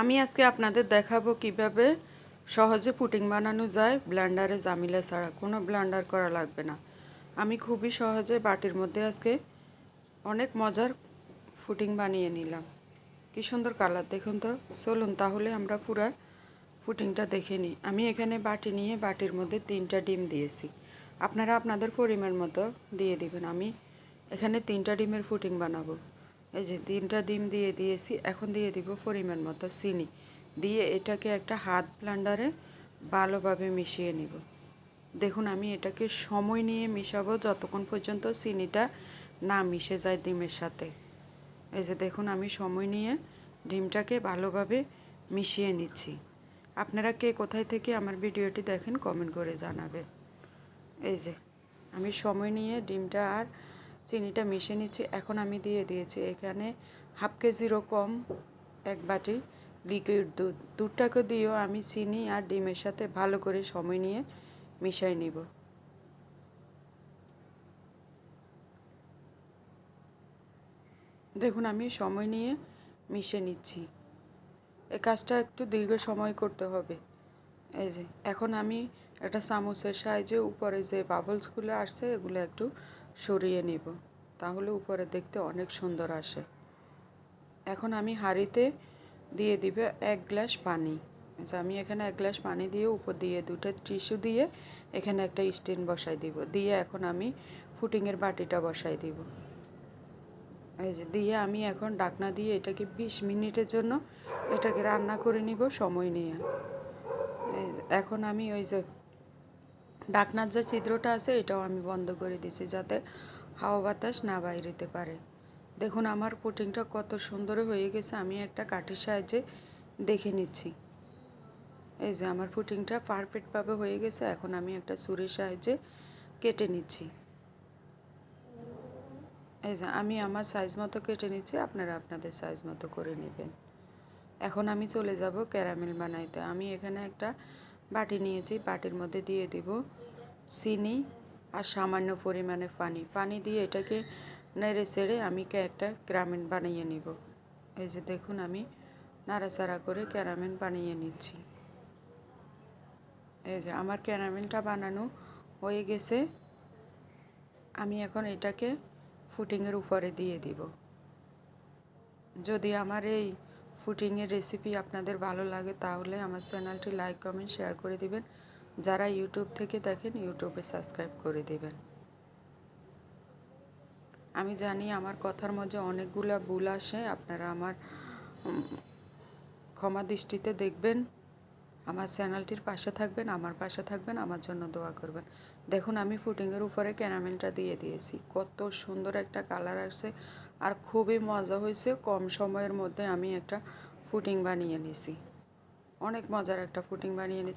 আমি আজকে আপনাদের দেখাবো কীভাবে সহজে পুটিং বানানো যায়। ব্লেন্ডারে জামিলা ছাড়া কোনো ব্লেন্ডার করা লাগবে না। আমি খুবই সহজে বাটির মধ্যে আজকে অনেক মজার ফুটিং বানিয়ে নিলাম। কি সুন্দর কালার দেখুন তো। চলুন তাহলে আমরা পুরা ফুটিংটা দেখে নিই। আমি এখানে বাটি নিয়ে বাটির মধ্যে তিনটা ডিম দিয়েছি। আপনারা আপনাদের পরিমাণ মতো দিয়ে দিবেন। আমি এখানে তিনটা ডিমের ফুটিং বানাবো। এই যে তিনটা ডিম দিয়ে দিয়েছি, এখন দিয়ে দিব পরিমাণ মতো চিনি। দিয়ে এটাকে একটা হাত ব্লান্ডারে ভালোভাবে মিশিয়ে নিব। দেখুন, আমি এটাকে সময় নিয়ে মিশাবো যতক্ষণ পর্যন্ত চিনিটা না মিশে যায় ডিমের সাথে। এই যে দেখুন, আমি সময় নিয়ে ডিমটাকে ভালোভাবে মিশিয়ে নিচ্ছি। আপনারা কে কোথায় থেকে আমার ভিডিওটি দেখেন কমেন্ট করে জানাবেন। এই যে, আমি সময় নিয়ে ডিমটা আর চিনিটা মিশিয়ে নিচ্ছি। এখন আমি দিয়ে দিয়েছি এখানে হাফ কেজিরও কম এক বাটি লিকুইড দুধ। দুধটাকে দিয়েও আমি চিনি আর ডিমের সাথে ভালো করে সময় নিয়ে মিশাই নিব। দেখুন, আমি সময় নিয়ে মিশে নিচ্ছি। এই কাজটা একটু দীর্ঘ সময় করতে হবে। এই যে, এখন আমি একটা চামচের সাহায্যে উপরে যে বাবলসগুলো আসছে, এগুলো একটু সরিয়ে নেব। তাহলে উপরে দেখতে অনেক সুন্দর আসে। এখন আমি হাঁড়িতে দিয়ে দিবে এক গ্লাস পানি। আচ্ছা আমি এখানে এক গ্লাস পানি দিয়ে উপর দিয়ে দুটো টিস্যু দিয়ে এখানে একটা স্টিন বসাই দিব। দিয়ে এখন আমি ফুটিংয়ের বাটিটা বসাই দিব। দিয়ে আমি এখন ডাকনা দিয়ে এটাকে বিশ মিনিটের জন্য এটাকে রান্না করে নিব সময় নিয়ে। এখন আমি ওই যে ডাকনার যে ছিদ্রটা আছে, এটাও আমি বন্ধ করে দিছি যাতে হাওয়া বাতাস না বাইরেতে পারে। দেখুন, আমার পুটিংটা কত সুন্দর হয়ে গেছে, আমি একটা কাঠের সাহায্যে দেখে নিচ্ছি। এই যে, আমার পুটিংটা পারফেক্টভাবে হয়ে গেছে, এখন আমি একটা ছুরির সাহায্যে কেটে নিচ্ছি। এই যে, আমি আমার সাইজ মতো কেটে নিচ্ছি, আপনারা আপনাদের সাইজ মতো করে নেবেন। এখন আমি চলে যাব ক্যারামেল বানাইতে। আমি এখানে একটা বাটি নিয়েছি, বাটির মধ্যে দিয়ে দিব চিনি আর সামান্য পরিমাণে পানি। পানি দিয়ে এটাকে নেড়ে চেড়ে আমি একটা ক্যারামেল বানিয়ে নিব। এই যে দেখুন, আমি নাড়াচাড়া করে ক্যারামেল বানিয়ে নিচ্ছি। এই যে আমার ক্যারামেলটা বানানো হয়ে গেছে। আমি এখন এটাকে ফুটিংয়ের উপরে দিয়ে দিব। যদি আমার এই ফুটিংয়ের রেসিপি আপনাদের ভালো লাগে তাহলে আমার চ্যানেলটি লাইক কমেন্ট শেয়ার করে দিবেন। যারা ইউটিউব থেকে দেখেন ইউটিউবে সাবস্ক্রাইব করে দিবেন। আমি জানি আমার কথার মধ্যে অনেকগুলা ভুল আসে, আপনারা আমার ক্ষমা দৃষ্টিতে দেখবেন। আমার চ্যানেলটির পাশে থাকবেন, আমার পাশে থাকবেন, আমার জন্য দোয়া করবেন। দেখুন, আমি ফুটিংয়ের উপরে ক্যারামেলটা দিয়ে দিয়েছি। কত সুন্দর একটা কালার আসছে আর খুবই মজা হয়েছে। কম সময়ের মধ্যে আমি একটা ফুটিং বানিয়ে নিছি। অনেক মজার একটা ফুটিং বানিয়ে নিছি।